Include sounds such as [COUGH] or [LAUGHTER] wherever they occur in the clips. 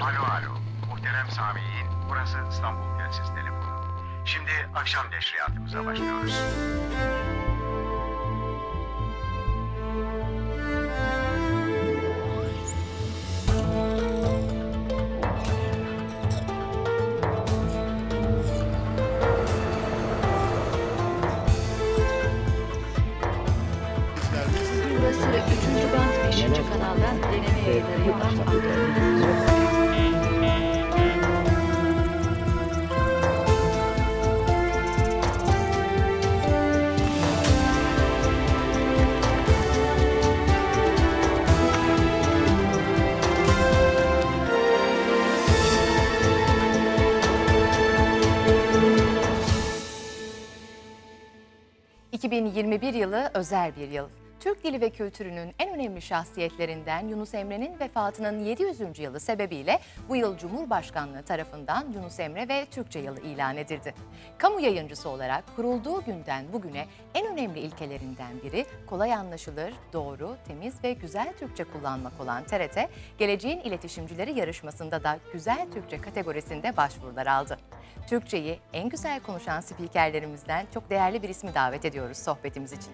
Alo alo. Muhterem Sami'in burası İstanbul Telsiz Telefonu. Şimdi akşam neşriyatımıza başlıyoruz. ...2021 yılı özel bir yıl. Türk dili ve kültürünün en önemli şahsiyetlerinden Yunus Emre'nin vefatının 700. yılı sebebiyle bu yıl Cumhurbaşkanlığı tarafından Yunus Emre ve Türkçe yılı ilan edildi. Kamu yayıncısı olarak kurulduğu günden bugüne en önemli ilkelerinden biri kolay anlaşılır, doğru, temiz ve güzel Türkçe kullanmak olan TRT, Geleceğin İletişimcileri yarışmasında da Güzel Türkçe kategorisinde başvurular aldı. Türkçeyi en güzel konuşan spikerlerimizden çok değerli bir ismi davet ediyoruz sohbetimiz için.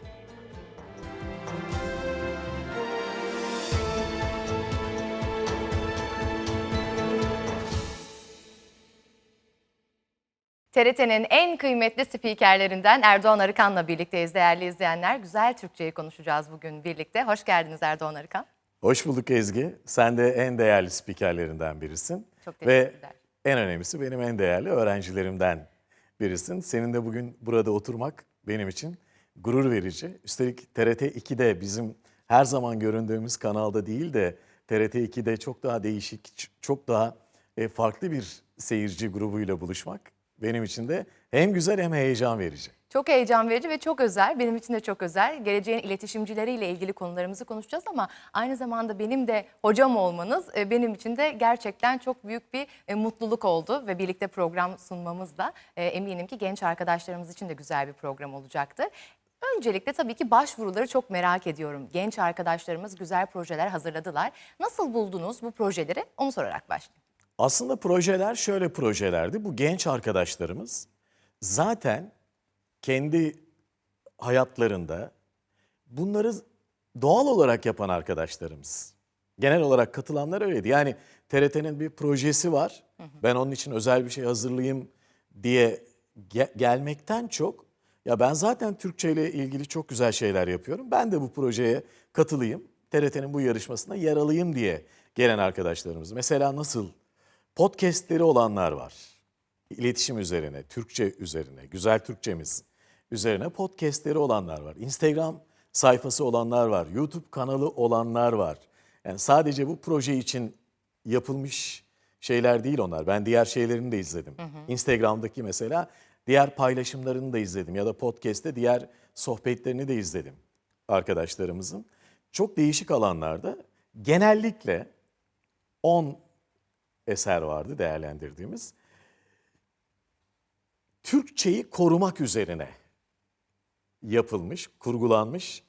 TRT'nin en kıymetli spikerlerinden Erdoğan Arıkan'la birlikteyiz değerli izleyenler. Güzel Türkçeyi konuşacağız bugün birlikte. Hoş geldiniz Erdoğan Arıkan. Hoş bulduk Ezgi. Sen de en değerli spikerlerinden birisin. Çok Ve teşekkürler. en önemlisi benim en değerli öğrencilerimden birisin. Senin de bugün burada oturmak benim için gurur verici. Üstelik TRT 2'de bizim her zaman göründüğümüz kanalda değil de TRT 2'de çok daha değişik, çok daha e, farklı bir seyirci grubuyla buluşmak benim için de hem güzel hem heyecan verici. Çok heyecan verici ve çok özel. Benim için de çok özel. Geleceğin iletişimcileriyle ilgili konularımızı konuşacağız ama aynı zamanda benim de hocam olmanız e, benim için de gerçekten çok büyük bir e, mutluluk oldu ve birlikte program sunmamız da e, eminim ki genç arkadaşlarımız için de güzel bir program olacaktır. Öncelikle tabii ki başvuruları çok merak ediyorum. Genç arkadaşlarımız güzel projeler hazırladılar. Nasıl buldunuz bu projeleri? Onu sorarak başlayayım. Aslında projeler şöyle projelerdi. Bu genç arkadaşlarımız zaten kendi hayatlarında bunları doğal olarak yapan arkadaşlarımız. Genel olarak katılanlar öyleydi. Yani TRT'nin bir projesi var. Ben onun için özel bir şey hazırlayayım diye ge- gelmekten çok ya ben zaten Türkçe ile ilgili çok güzel şeyler yapıyorum. Ben de bu projeye katılayım. TRT'nin bu yarışmasına yer alayım diye gelen arkadaşlarımız. Mesela nasıl podcastleri olanlar var. İletişim üzerine, Türkçe üzerine, güzel Türkçemiz üzerine podcastleri olanlar var. Instagram sayfası olanlar var. YouTube kanalı olanlar var. Yani sadece bu proje için yapılmış şeyler değil onlar. Ben diğer şeylerini de izledim. Instagram'daki mesela diğer paylaşımlarını da izledim ya da podcast'te diğer sohbetlerini de izledim arkadaşlarımızın. Çok değişik alanlarda genellikle 10 eser vardı değerlendirdiğimiz. Türkçeyi korumak üzerine yapılmış, kurgulanmış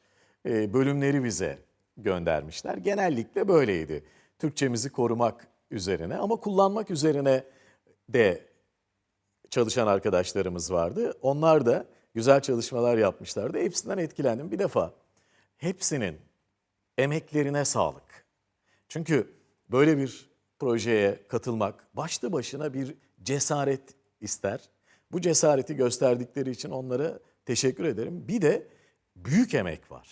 e, bölümleri bize göndermişler. Genellikle böyleydi. Türkçemizi korumak üzerine ama kullanmak üzerine de çalışan arkadaşlarımız vardı. Onlar da güzel çalışmalar yapmışlardı. Hepsinden etkilendim. Bir defa hepsinin emeklerine sağlık. Çünkü böyle bir projeye katılmak başlı başına bir cesaret ister. Bu cesareti gösterdikleri için onlara teşekkür ederim. Bir de büyük emek var.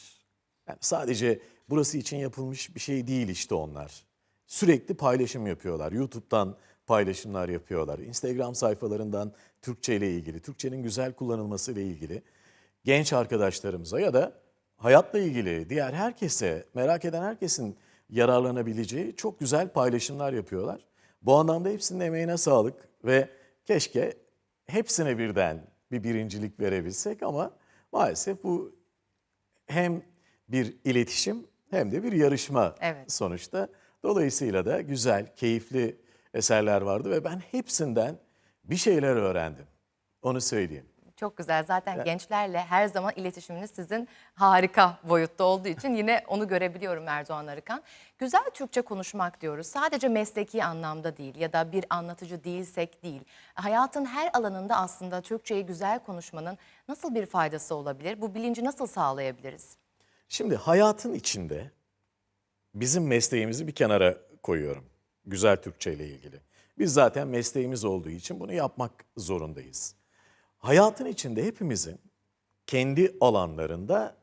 Yani sadece burası için yapılmış bir şey değil işte onlar. Sürekli paylaşım yapıyorlar. YouTube'dan paylaşımlar yapıyorlar. Instagram sayfalarından Türkçe ile ilgili, Türkçenin güzel kullanılması ile ilgili genç arkadaşlarımıza ya da hayatla ilgili diğer herkese, merak eden herkesin yararlanabileceği çok güzel paylaşımlar yapıyorlar. Bu anlamda hepsinin emeğine sağlık ve keşke hepsine birden bir birincilik verebilsek ama maalesef bu hem bir iletişim hem de bir yarışma Evet. sonuçta. Dolayısıyla da güzel, keyifli eserler vardı ve ben hepsinden bir şeyler öğrendim. Onu söyleyeyim. Çok güzel. Zaten gençlerle her zaman iletişiminiz sizin harika boyutta olduğu için yine onu görebiliyorum Erdoğan Arıkan. Güzel Türkçe konuşmak diyoruz. Sadece mesleki anlamda değil ya da bir anlatıcı değilsek değil. Hayatın her alanında aslında Türkçeyi güzel konuşmanın nasıl bir faydası olabilir? Bu bilinci nasıl sağlayabiliriz? Şimdi hayatın içinde bizim mesleğimizi bir kenara koyuyorum. Güzel Türkçe ile ilgili. Biz zaten mesleğimiz olduğu için bunu yapmak zorundayız. Hayatın içinde hepimizin kendi alanlarında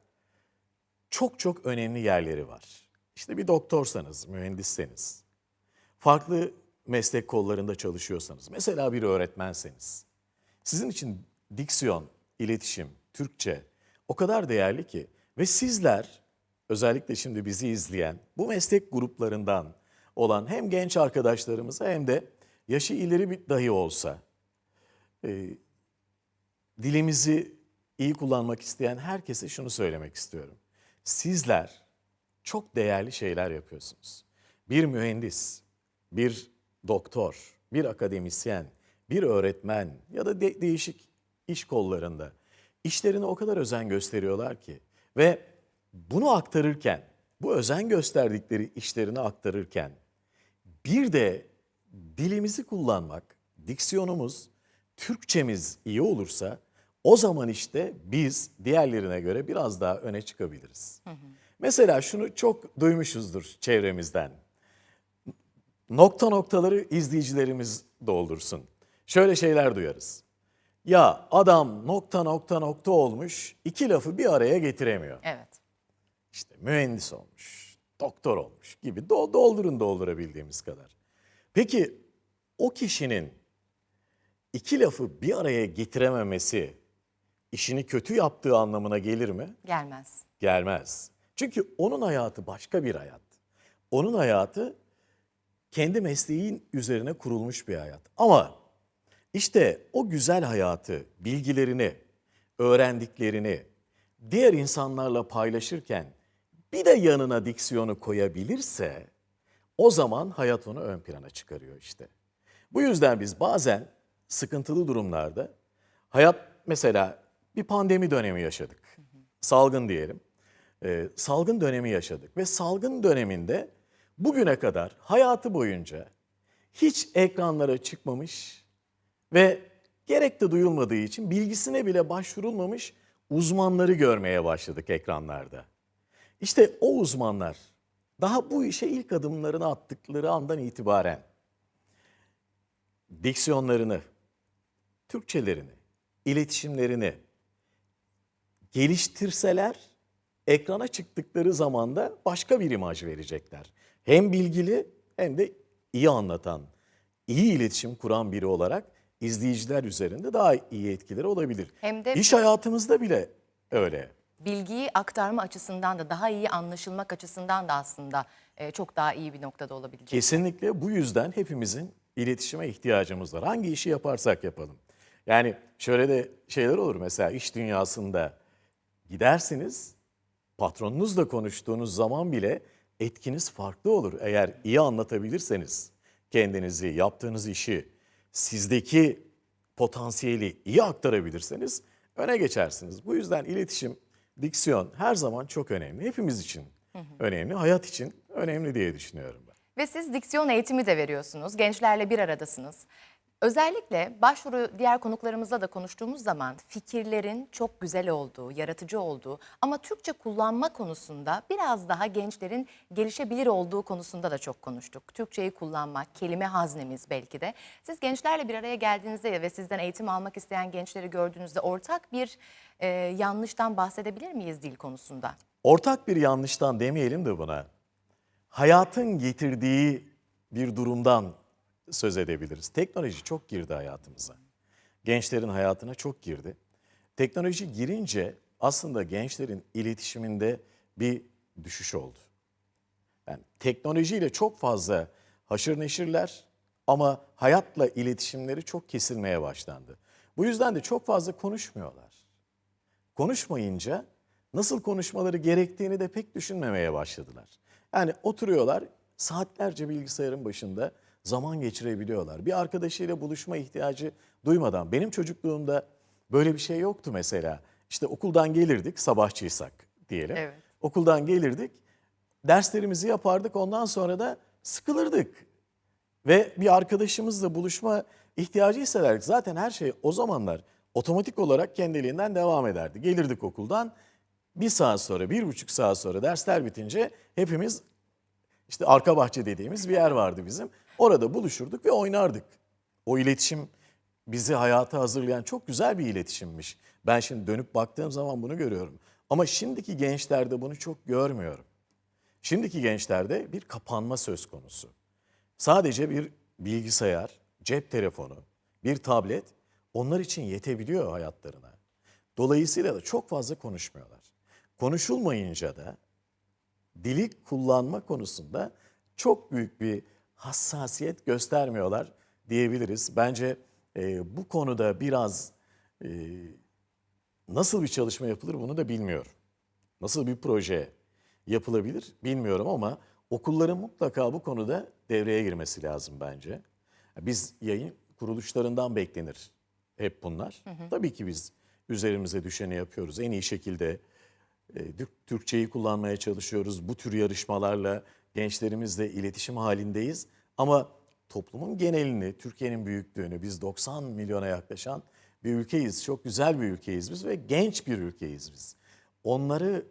çok çok önemli yerleri var. İşte bir doktorsanız, mühendisseniz, farklı meslek kollarında çalışıyorsanız, mesela bir öğretmenseniz, sizin için diksiyon, iletişim, Türkçe o kadar değerli ki ve sizler özellikle şimdi bizi izleyen bu meslek gruplarından olan hem genç arkadaşlarımıza hem de yaşı ileri bir dahi olsa dilimizi iyi kullanmak isteyen herkese şunu söylemek istiyorum. Sizler çok değerli şeyler yapıyorsunuz. Bir mühendis, bir doktor, bir akademisyen, bir öğretmen ya da de- değişik iş kollarında işlerine o kadar özen gösteriyorlar ki ve bunu aktarırken, bu özen gösterdikleri işlerini aktarırken bir de dilimizi kullanmak, diksiyonumuz, Türkçemiz iyi olursa o zaman işte biz diğerlerine göre biraz daha öne çıkabiliriz. Mesela şunu çok duymuşuzdur çevremizden. Nokta noktaları izleyicilerimiz doldursun. Şöyle şeyler duyarız. Ya adam nokta nokta nokta olmuş, iki lafı bir araya getiremiyor Evet. işte mühendis olmuş, doktor olmuş gibi do- doldurun doldurabildiğimiz kadar. Peki o kişinin iki lafı bir araya getirememesi işini kötü yaptığı anlamına gelir mi? Gelmez. Gelmez. Çünkü onun hayatı başka bir hayat. Onun hayatı kendi mesleğin üzerine kurulmuş bir hayat. Ama işte o güzel hayatı, bilgilerini, öğrendiklerini diğer insanlarla paylaşırken bir de yanına diksiyonu koyabilirse o zaman hayat onu ön plana çıkarıyor işte. Bu yüzden biz bazen sıkıntılı durumlarda hayat mesela bir pandemi dönemi yaşadık. Salgın diyelim. Ee, salgın dönemi yaşadık ve salgın döneminde bugüne kadar hayatı boyunca hiç ekranlara çıkmamış ve gerek de duyulmadığı için bilgisine bile başvurulmamış uzmanları görmeye başladık ekranlarda. İşte o uzmanlar daha bu işe ilk adımlarını attıkları andan itibaren diksiyonlarını, Türkçelerini, iletişimlerini geliştirseler ekrana çıktıkları zaman da başka bir imaj verecekler. Hem bilgili hem de iyi anlatan, iyi iletişim kuran biri olarak izleyiciler üzerinde daha iyi etkileri olabilir. Hem de- İş hayatımızda bile öyle. bilgiyi aktarma açısından da daha iyi anlaşılmak açısından da aslında e, çok daha iyi bir noktada olabilecek. Kesinlikle bu yüzden hepimizin iletişime ihtiyacımız var. Hangi işi yaparsak yapalım. Yani şöyle de şeyler olur mesela iş dünyasında gidersiniz patronunuzla konuştuğunuz zaman bile etkiniz farklı olur. Eğer iyi anlatabilirseniz kendinizi, yaptığınız işi, sizdeki potansiyeli iyi aktarabilirseniz öne geçersiniz. Bu yüzden iletişim, diksiyon her zaman çok önemli. Hepimiz için önemli, hayat için önemli diye düşünüyorum ben. Ve siz diksiyon eğitimi de veriyorsunuz. Gençlerle bir aradasınız. Özellikle başvuru diğer konuklarımızla da konuştuğumuz zaman fikirlerin çok güzel olduğu, yaratıcı olduğu ama Türkçe kullanma konusunda biraz daha gençlerin gelişebilir olduğu konusunda da çok konuştuk. Türkçeyi kullanmak, kelime haznemiz belki de. Siz gençlerle bir araya geldiğinizde ve sizden eğitim almak isteyen gençleri gördüğünüzde ortak bir e, yanlıştan bahsedebilir miyiz dil konusunda? Ortak bir yanlıştan demeyelim de buna. Hayatın getirdiği bir durumdan söz edebiliriz. Teknoloji çok girdi hayatımıza. Gençlerin hayatına çok girdi. Teknoloji girince aslında gençlerin iletişiminde bir düşüş oldu. Yani teknolojiyle çok fazla haşır neşirler ama hayatla iletişimleri çok kesilmeye başlandı. Bu yüzden de çok fazla konuşmuyorlar konuşmayınca nasıl konuşmaları gerektiğini de pek düşünmemeye başladılar. Yani oturuyorlar saatlerce bilgisayarın başında zaman geçirebiliyorlar. Bir arkadaşıyla buluşma ihtiyacı duymadan benim çocukluğumda Böyle bir şey yoktu mesela. İşte okuldan gelirdik sabahçıysak diyelim. Evet. Okuldan gelirdik, derslerimizi yapardık ondan sonra da sıkılırdık. Ve bir arkadaşımızla buluşma ihtiyacı hissederdik. Zaten her şey o zamanlar otomatik olarak kendiliğinden devam ederdi. Gelirdik okuldan bir saat sonra, bir buçuk saat sonra dersler bitince hepimiz işte arka bahçe dediğimiz bir yer vardı bizim. Orada buluşurduk ve oynardık. O iletişim bizi hayata hazırlayan çok güzel bir iletişimmiş. Ben şimdi dönüp baktığım zaman bunu görüyorum. Ama şimdiki gençlerde bunu çok görmüyorum. Şimdiki gençlerde bir kapanma söz konusu. Sadece bir bilgisayar, cep telefonu, bir tablet onlar için yetebiliyor hayatlarına. Dolayısıyla da çok fazla konuşmuyorlar. Konuşulmayınca da dili kullanma konusunda çok büyük bir hassasiyet göstermiyorlar diyebiliriz. Bence e, bu konuda biraz e, nasıl bir çalışma yapılır bunu da bilmiyorum. Nasıl bir proje yapılabilir bilmiyorum ama okulların mutlaka bu konuda devreye girmesi lazım bence. Biz yayın kuruluşlarından beklenir hep bunlar. Tabii ki biz üzerimize düşeni yapıyoruz. En iyi şekilde e, Türk- Türkçeyi kullanmaya çalışıyoruz. Bu tür yarışmalarla gençlerimizle iletişim halindeyiz. Ama toplumun genelini, Türkiye'nin büyüklüğünü, biz 90 milyona yaklaşan bir ülkeyiz. Çok güzel bir ülkeyiz biz ve genç bir ülkeyiz biz. Onları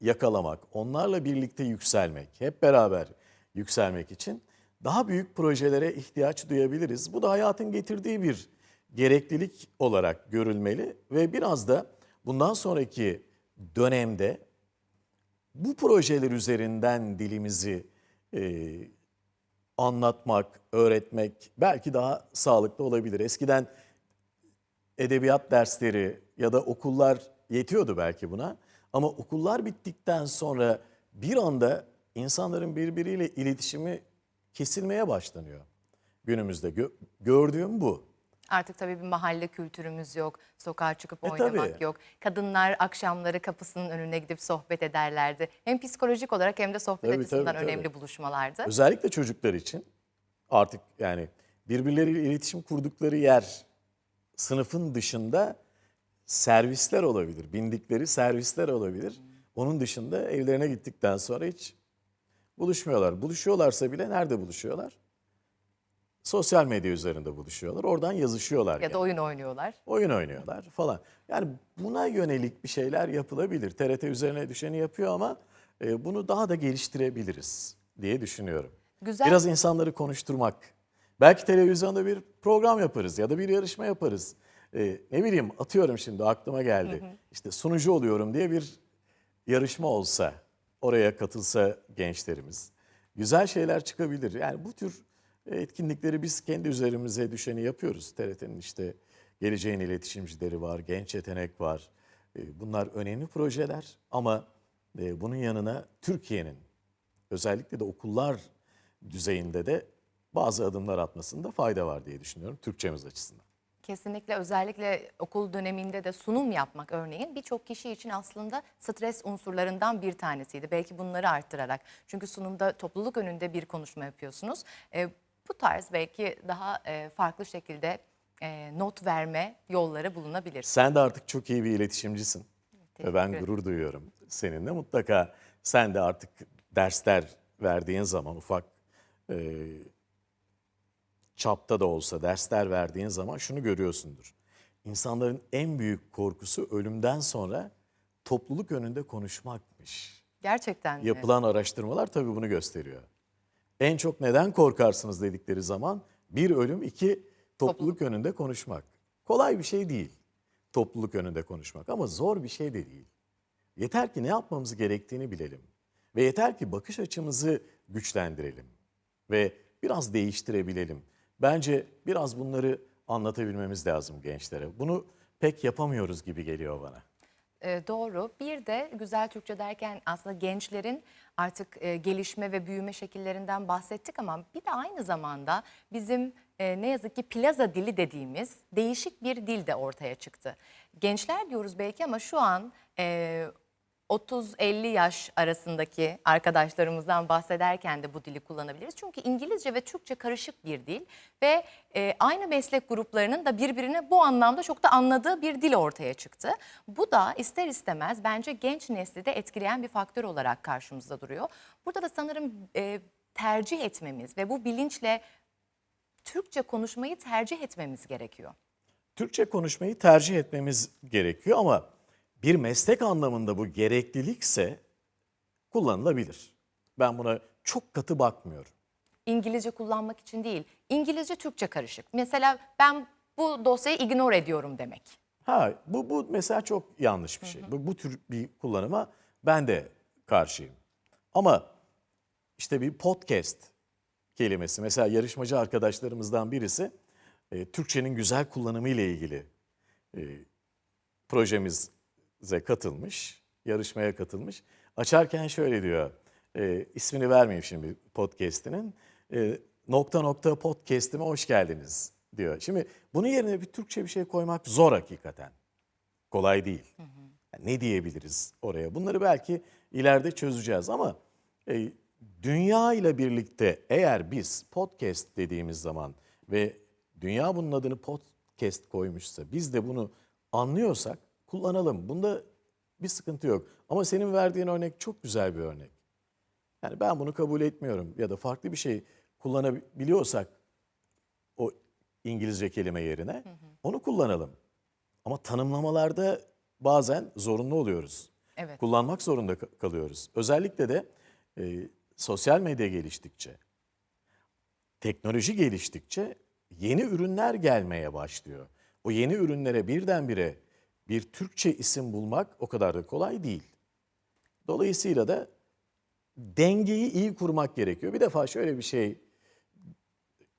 yakalamak, onlarla birlikte yükselmek, hep beraber yükselmek için daha büyük projelere ihtiyaç duyabiliriz. Bu da hayatın getirdiği bir gereklilik olarak görülmeli ve biraz da bundan sonraki dönemde bu projeler üzerinden dilimizi e, anlatmak, öğretmek belki daha sağlıklı olabilir. Eskiden edebiyat dersleri ya da okullar yetiyordu belki buna. Ama okullar bittikten sonra bir anda insanların birbiriyle iletişimi kesilmeye başlanıyor günümüzde. Gö- gördüğüm bu. Artık tabii bir mahalle kültürümüz yok. Sokağa çıkıp E, oynamak tabii. yok. Kadınlar akşamları kapısının önüne gidip sohbet ederlerdi. Hem psikolojik olarak hem de sohbet Tabii, açısından tabii, tabii. önemli buluşmalardı. Özellikle çocuklar için artık yani birbirleriyle iletişim kurdukları yer sınıfın dışında servisler olabilir. Bindikleri servisler olabilir. Onun dışında evlerine gittikten sonra hiç buluşmuyorlar. Buluşuyorlarsa bile nerede buluşuyorlar? Sosyal medya üzerinde buluşuyorlar. Oradan yazışıyorlar. Ya da yani. oyun oynuyorlar. Oyun oynuyorlar falan. Yani buna yönelik bir şeyler yapılabilir. TRT üzerine düşeni yapıyor ama e, bunu daha da geliştirebiliriz diye düşünüyorum. Güzel. Biraz insanları konuşturmak. Belki televizyonda bir program yaparız ya da bir yarışma yaparız. E, ne bileyim atıyorum şimdi aklıma geldi. İşte sunucu oluyorum diye bir yarışma olsa, oraya katılsa gençlerimiz. Güzel şeyler çıkabilir. Yani bu tür etkinlikleri biz kendi üzerimize düşeni yapıyoruz. TRT'nin işte geleceğin iletişimcileri var, genç yetenek var. E, Bunlar önemli projeler ama e, bunun yanına Türkiye'nin özellikle de okullar düzeyinde de bazı adımlar atmasında fayda var diye düşünüyorum Türkçemiz açısından. Kesinlikle özellikle okul döneminde de sunum yapmak örneğin birçok kişi için aslında stres unsurlarından bir tanesiydi. Belki bunları arttırarak. Çünkü sunumda topluluk önünde bir konuşma yapıyorsunuz. E, bu tarz belki daha e, farklı şekilde e, not verme yolları bulunabilir. Sen de artık çok iyi bir iletişimcisin. Ve ben gurur duyuyorum seninle. Mutlaka sen de artık dersler verdiğin zaman ufak e, çapta da olsa dersler verdiğin zaman şunu görüyorsundur. İnsanların en büyük korkusu ölümden sonra topluluk önünde konuşmakmış. Gerçekten mi? Yapılan araştırmalar tabii bunu gösteriyor. En çok neden korkarsınız dedikleri zaman bir ölüm, iki topluluk önünde konuşmak. Kolay bir şey değil topluluk önünde konuşmak ama zor bir şey de değil. Yeter ki ne yapmamız gerektiğini bilelim ve yeter ki bakış açımızı güçlendirelim ve biraz değiştirebilelim. Bence biraz bunları anlatabilmemiz lazım gençlere. Bunu pek yapamıyoruz gibi geliyor bana. E, doğru. Bir de güzel Türkçe derken aslında gençlerin artık e, gelişme ve büyüme şekillerinden bahsettik ama bir de aynı zamanda bizim e, ne yazık ki plaza dili dediğimiz değişik bir dil de ortaya çıktı. Gençler diyoruz belki ama şu an e, 30-50 yaş arasındaki arkadaşlarımızdan bahsederken de bu dili kullanabiliriz. Çünkü İngilizce ve Türkçe karışık bir dil ve e, aynı meslek gruplarının da birbirini bu anlamda çok da anladığı bir dil ortaya çıktı. Bu da ister istemez bence genç nesli de etkileyen bir faktör olarak karşımızda duruyor. Burada da sanırım e, tercih etmemiz ve bu bilinçle Türkçe konuşmayı tercih etmemiz gerekiyor. Türkçe konuşmayı tercih etmemiz gerekiyor ama bir meslek anlamında bu gereklilikse kullanılabilir. Ben buna çok katı bakmıyorum. İngilizce kullanmak için değil, İngilizce Türkçe karışık. Mesela ben bu dosyayı ignore ediyorum demek. Ha bu bu mesela çok yanlış bir şey. Bu, bu tür bir kullanıma ben de karşıyım. Ama işte bir podcast kelimesi mesela yarışmacı arkadaşlarımızdan birisi e, Türkçenin güzel kullanımı ile ilgili e, projemize katılmış, yarışmaya katılmış. Açarken şöyle diyor, e, ismini vermeyeyim şimdi podcast'inin. E, nokta nokta podcast'ime hoş geldiniz diyor. Şimdi bunun yerine bir Türkçe bir şey koymak zor hakikaten. Kolay değil. Yani ne diyebiliriz oraya? Bunları belki ileride çözeceğiz ama e, dünya ile birlikte eğer biz podcast dediğimiz zaman ve dünya bunun adını podcast koymuşsa biz de bunu anlıyorsak kullanalım. Bunda bir sıkıntı yok. Ama senin verdiğin örnek çok güzel bir örnek. Yani ben bunu kabul etmiyorum ya da farklı bir şey kullanabiliyorsak o İngilizce kelime yerine onu kullanalım. Ama tanımlamalarda bazen zorunlu oluyoruz. Evet. Kullanmak zorunda ka- kalıyoruz. Özellikle de e, sosyal medya geliştikçe, teknoloji geliştikçe yeni ürünler gelmeye başlıyor. O yeni ürünlere birdenbire bir Türkçe isim bulmak o kadar da kolay değil. Dolayısıyla da dengeyi iyi kurmak gerekiyor. Bir defa şöyle bir şey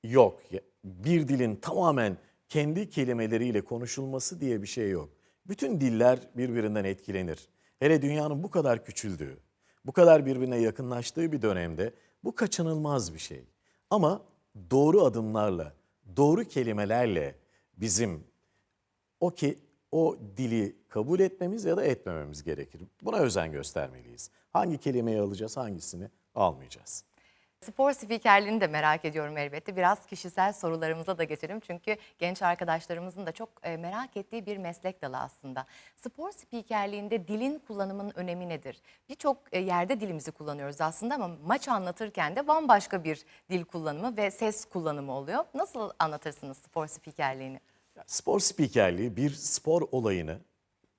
yok. Bir dilin tamamen kendi kelimeleriyle konuşulması diye bir şey yok. Bütün diller birbirinden etkilenir. Hele dünyanın bu kadar küçüldüğü, bu kadar birbirine yakınlaştığı bir dönemde bu kaçınılmaz bir şey. Ama doğru adımlarla, doğru kelimelerle bizim o ki o dili kabul etmemiz ya da etmememiz gerekir. Buna özen göstermeliyiz. Hangi kelimeyi alacağız, hangisini almayacağız. Spor spikerliğini de merak ediyorum elbette. Biraz kişisel sorularımıza da geçelim. Çünkü genç arkadaşlarımızın da çok e, merak ettiği bir meslek dalı aslında. Spor spikerliğinde dilin kullanımının önemi nedir? Birçok e, yerde dilimizi kullanıyoruz aslında ama maç anlatırken de bambaşka bir dil kullanımı ve ses kullanımı oluyor. Nasıl anlatırsınız spor spikerliğini? Spor spikerliği bir spor olayını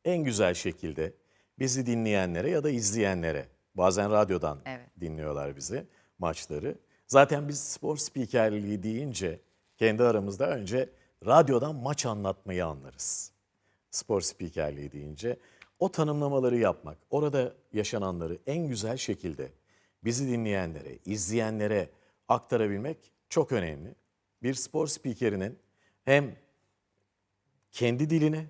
en güzel şekilde bizi dinleyenlere ya da izleyenlere, bazen radyodan Evet. dinliyorlar bizi maçları. Zaten biz spor spikerliği deyince kendi aramızda önce radyodan maç anlatmayı anlarız. Spor spikerliği deyince o tanımlamaları yapmak, orada yaşananları en güzel şekilde bizi dinleyenlere, izleyenlere aktarabilmek çok önemli. Bir spor spikerinin hem kendi dilini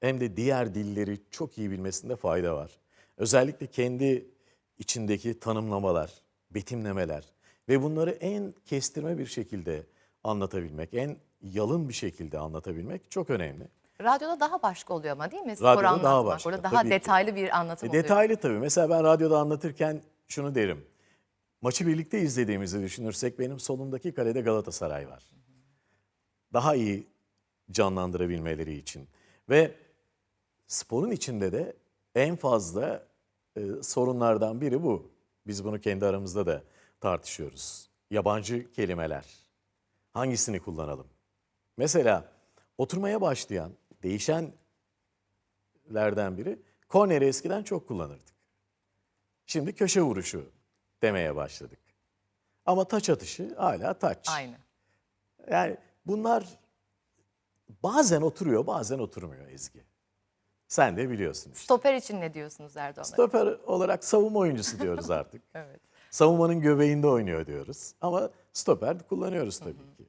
hem de diğer dilleri çok iyi bilmesinde fayda var. Özellikle kendi içindeki tanımlamalar, betimlemeler ve bunları en kestirme bir şekilde anlatabilmek, en yalın bir şekilde anlatabilmek çok önemli. Radyoda daha başka oluyor ama değil mi? Spor Radyoda daha anlatmak. başka, Orada daha tabii ki. detaylı bir anlatım E, oluyor. detaylı tabii. Mesela ben radyoda anlatırken şunu derim. Maçı birlikte izlediğimizi düşünürsek benim solumdaki kalede Galatasaray var. Daha iyi canlandırabilmeleri için. Ve sporun içinde de en fazla e, sorunlardan biri bu. Biz bunu kendi aramızda da tartışıyoruz. Yabancı kelimeler. Hangisini kullanalım? Mesela oturmaya başlayan, değişenlerden biri korneri eskiden çok kullanırdık. Şimdi köşe vuruşu demeye başladık. Ama taç atışı hala taç. Aynı. Yani bunlar bazen oturuyor, bazen oturmuyor Ezgi. Sen de biliyorsun. işte. Stoper için ne diyorsunuz Erdoğan? Stoper olarak savunma oyuncusu diyoruz artık. [LAUGHS] Evet. Savunmanın göbeğinde oynuyor diyoruz. Ama stoper kullanıyoruz tabii ki.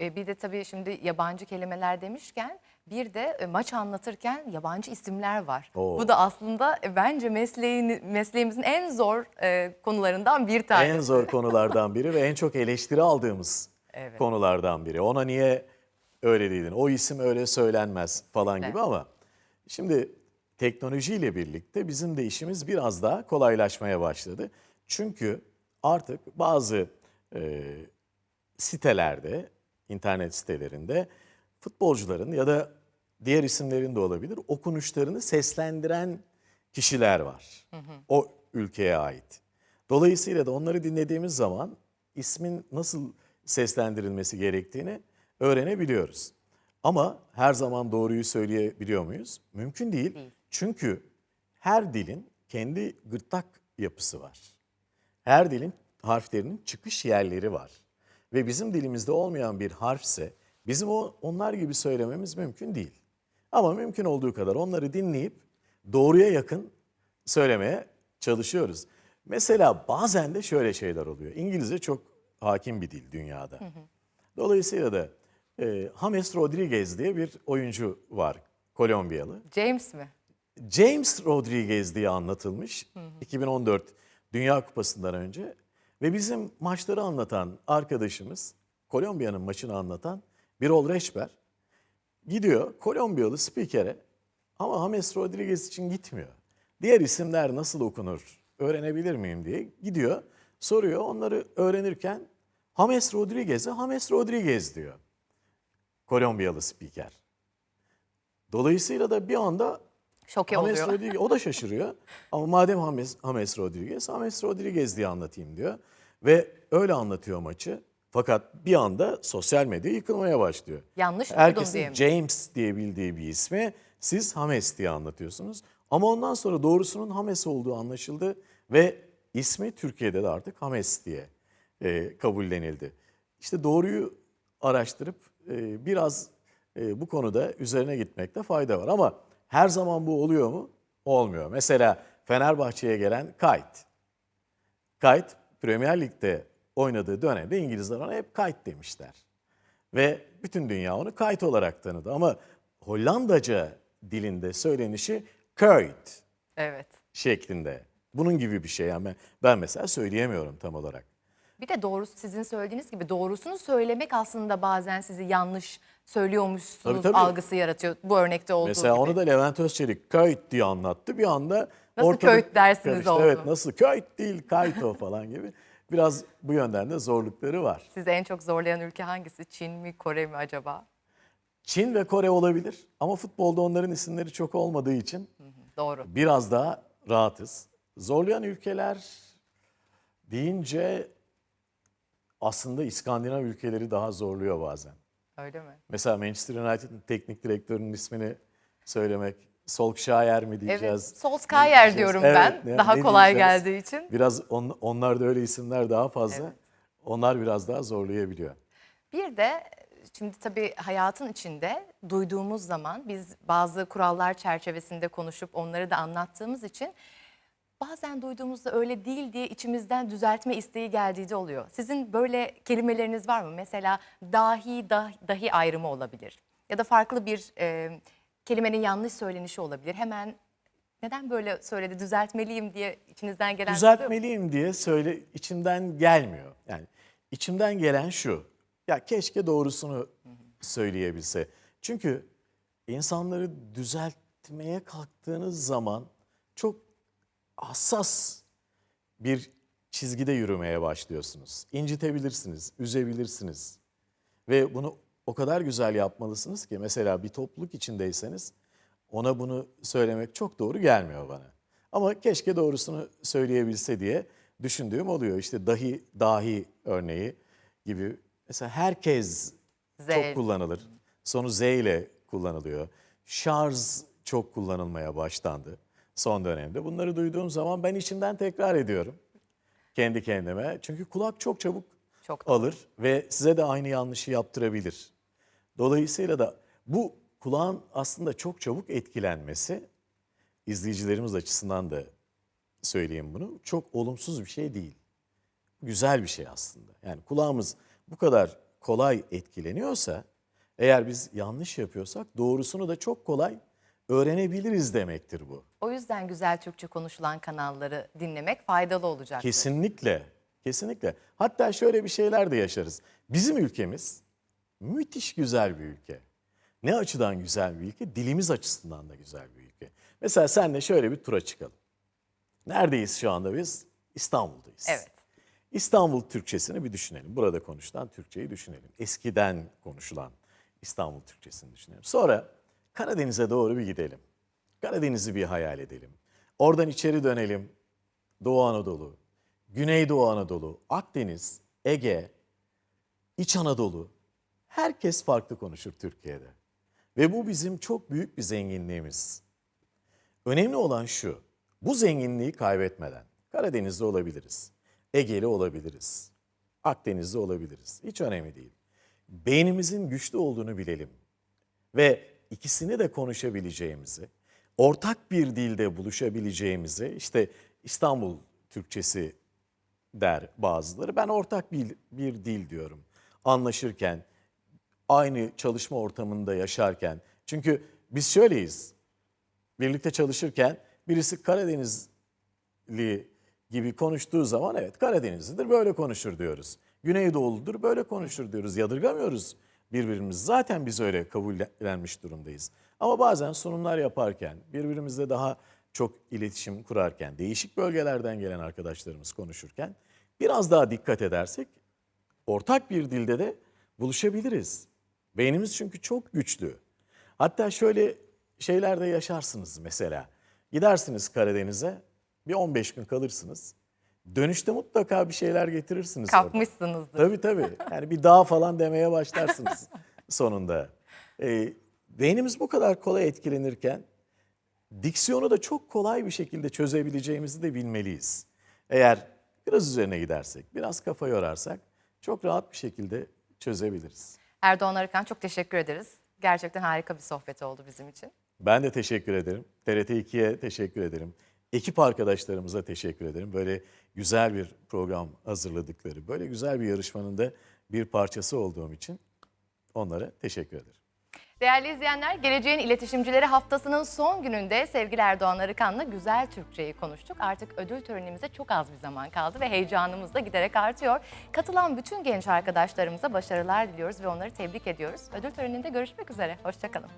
E, bir de tabii şimdi yabancı kelimeler demişken bir de e, maç anlatırken yabancı isimler var. Oo. Bu da aslında e, bence mesleğin, mesleğimizin en zor e, konularından bir tanesi. En zor konulardan biri ve en çok eleştiri aldığımız [LAUGHS] Evet. konulardan biri. Ona niye öyle dedin? O isim öyle söylenmez falan Kesinlikle. gibi ama şimdi teknolojiyle birlikte bizim de işimiz biraz daha kolaylaşmaya başladı. Çünkü artık bazı e, sitelerde, internet sitelerinde futbolcuların ya da diğer isimlerin de olabilir okunuşlarını seslendiren kişiler var. O ülkeye ait. Dolayısıyla da onları dinlediğimiz zaman ismin nasıl seslendirilmesi gerektiğini öğrenebiliyoruz. Ama her zaman doğruyu söyleyebiliyor muyuz? Mümkün değil. Çünkü her dilin kendi gırtlak yapısı var. Her dilin harflerinin çıkış yerleri var. Ve bizim dilimizde olmayan bir harfse bizim o onlar gibi söylememiz mümkün değil. Ama mümkün olduğu kadar onları dinleyip doğruya yakın söylemeye çalışıyoruz. Mesela bazen de şöyle şeyler oluyor. İngilizce çok hakim bir dil dünyada. Dolayısıyla da e, James Rodriguez diye bir oyuncu var, Kolombiyalı. James mi? James Rodriguez diye anlatılmış. 2014 Dünya Kupası'ndan önce. Ve bizim maçları anlatan arkadaşımız Kolombiya'nın maçını anlatan Birol Reçber. Gidiyor Kolombiyalı spikere ama James Rodriguez için gitmiyor. Diğer isimler nasıl okunur? Öğrenebilir miyim? diye gidiyor. Soruyor. Onları öğrenirken James Rodriguez'e James Rodriguez diyor Kolombiyalı spiker. Dolayısıyla da bir anda Şoke James oluyor. Rodriguez, o da şaşırıyor. [LAUGHS] Ama madem James, James Rodriguez, James Rodriguez diye anlatayım diyor. Ve öyle anlatıyor maçı. Fakat bir anda sosyal medya yıkılmaya başlıyor. Yanlış okudum Herkesin diye mi? James diye bildiği bir ismi siz James diye anlatıyorsunuz. Ama ondan sonra doğrusunun James olduğu anlaşıldı ve ismi Türkiye'de de artık James diye e, kabullenildi. İşte doğruyu araştırıp e, biraz e, bu konuda üzerine gitmekte fayda var. Ama her zaman bu oluyor mu? Olmuyor. Mesela Fenerbahçe'ye gelen Kayt. Kayt Premier Lig'de oynadığı dönemde İngilizler ona hep Kayt demişler. Ve bütün dünya onu Kayt olarak tanıdı. Ama Hollandaca dilinde söylenişi Kuyt Evet. şeklinde. Bunun gibi bir şey. Yani ben, ben mesela söyleyemiyorum tam olarak. Bir de doğrusu sizin söylediğiniz gibi doğrusunu söylemek aslında bazen sizi yanlış söylüyormuşsunuz Tabii, tabii. algısı yaratıyor. Bu örnekte olduğu Mesela gibi. onu da Levent Özçelik Kuyt diye anlattı. Bir anda Nasıl Kuyt dersiniz karıştı. oldu. Evet nasıl Kuyt değil Kayto falan gibi. Biraz bu yönden de zorlukları var. Sizi en çok zorlayan ülke hangisi? Çin mi, Kore mi acaba? Çin ve Kore olabilir ama futbolda onların isimleri çok olmadığı için Doğru. biraz daha rahatız. Zorlayan ülkeler deyince aslında İskandinav ülkeleri daha zorluyor bazen. Öyle mi? Mesela Manchester United'ın teknik direktörünün ismini söylemek Solskjaer mi Evet. diyeceğiz? ne Solskjaer diyorum Evet, ben. ne- Daha ne kolay diyeceğiz? geldiği için. Biraz on, onlarda öyle isimler daha fazla. Evet. Onlar biraz daha zorlayabiliyor. Bir de şimdi tabii hayatın içinde duyduğumuz zaman biz bazı kurallar çerçevesinde konuşup onları da anlattığımız için bazen duyduğumuzda öyle değil diye içimizden düzeltme isteği geldiği de oluyor. Sizin böyle kelimeleriniz var mı? Mesela dahi dah- dahi ayrımı olabilir. Ya da farklı bir e, kelimenin yanlış söylenişi olabilir. Hemen neden böyle söyledi düzeltmeliyim diye içinizden gelen mu? Düzeltmeliyim diye söyle içimden gelmiyor. Yani içimden gelen şu. Ya keşke doğrusunu söyleyebilse. Çünkü insanları düzeltmeye kalktığınız zaman çok hassas bir çizgide yürümeye başlıyorsunuz. İncitebilirsiniz, üzebilirsiniz. Ve bunu o kadar güzel yapmalısınız ki mesela bir topluluk içindeyseniz ona bunu söylemek çok doğru gelmiyor bana. Ama keşke doğrusunu söyleyebilse diye düşündüğüm oluyor. İşte dahi dahi örneği gibi mesela herkes Z. çok kullanılır. Sonu Z ile kullanılıyor. Şarj çok kullanılmaya başlandı son dönemde. Bunları duyduğum zaman ben içimden tekrar ediyorum kendi kendime. Çünkü kulak çok çabuk Çok doğru. alır ve size de aynı yanlışı yaptırabilir. Dolayısıyla da bu kulağın aslında çok çabuk etkilenmesi izleyicilerimiz açısından da söyleyeyim bunu. Çok olumsuz bir şey değil. Güzel bir şey aslında. Yani kulağımız bu kadar kolay etkileniyorsa eğer biz yanlış yapıyorsak doğrusunu da çok kolay öğrenebiliriz demektir bu. O yüzden güzel Türkçe konuşulan kanalları dinlemek faydalı olacak. Kesinlikle, kesinlikle. Hatta şöyle bir şeyler de yaşarız. Bizim ülkemiz müthiş güzel bir ülke. Ne açıdan güzel bir ülke? Dilimiz açısından da güzel bir ülke. Mesela senle şöyle bir tura çıkalım. Neredeyiz şu anda biz? İstanbul'dayız. Evet. İstanbul Türkçesini bir düşünelim. Burada konuşulan Türkçeyi düşünelim. Eskiden konuşulan İstanbul Türkçesini düşünelim. Sonra Karadeniz'e doğru bir gidelim. Karadeniz'i bir hayal edelim. Oradan içeri dönelim. Doğu Anadolu, Güneydoğu Anadolu, Akdeniz, Ege, İç Anadolu. Herkes farklı konuşur Türkiye'de. Ve bu bizim çok büyük bir zenginliğimiz. Önemli olan şu, bu zenginliği kaybetmeden Karadeniz'de olabiliriz, Ege'li olabiliriz, Akdeniz'de olabiliriz. Hiç önemli değil. Beynimizin güçlü olduğunu bilelim ve ikisini de konuşabileceğimizi, ortak bir dilde buluşabileceğimizi, işte İstanbul Türkçesi der bazıları. Ben ortak bir, bir dil diyorum. Anlaşırken, aynı çalışma ortamında yaşarken. Çünkü biz şöyleyiz. Birlikte çalışırken birisi Karadenizli gibi konuştuğu zaman evet Karadenizlidir böyle konuşur diyoruz. Güneydoğuludur böyle konuşur diyoruz. Yadırgamıyoruz birbirimizi. Zaten biz öyle kabullenmiş durumdayız. Ama bazen sunumlar yaparken, birbirimizle daha çok iletişim kurarken, değişik bölgelerden gelen arkadaşlarımız konuşurken biraz daha dikkat edersek ortak bir dilde de buluşabiliriz. Beynimiz çünkü çok güçlü. Hatta şöyle şeylerde yaşarsınız mesela. Gidersiniz Karadeniz'e bir 15 gün kalırsınız. Dönüşte mutlaka bir şeyler getirirsiniz. Kapmışsınızdır. Tabii tabii. Yani bir dağ falan demeye başlarsınız [LAUGHS] sonunda. Ee, beynimiz bu kadar kolay etkilenirken diksiyonu da çok kolay bir şekilde çözebileceğimizi de bilmeliyiz. Eğer biraz üzerine gidersek, biraz kafa yorarsak çok rahat bir şekilde çözebiliriz. Erdoğan Arıkan çok teşekkür ederiz. Gerçekten harika bir sohbet oldu bizim için. Ben de teşekkür ederim. TRT 2'ye teşekkür ederim. Ekip arkadaşlarımıza teşekkür ederim. Böyle güzel bir program hazırladıkları, böyle güzel bir yarışmanın da bir parçası olduğum için onlara teşekkür ederim. Değerli izleyenler, Geleceğin İletişimcileri haftasının son gününde sevgili Erdoğan Arıkan'la güzel Türkçeyi konuştuk. Artık ödül törenimize çok az bir zaman kaldı ve heyecanımız da giderek artıyor. Katılan bütün genç arkadaşlarımıza başarılar diliyoruz ve onları tebrik ediyoruz. Ödül töreninde görüşmek üzere. Hoşçakalın.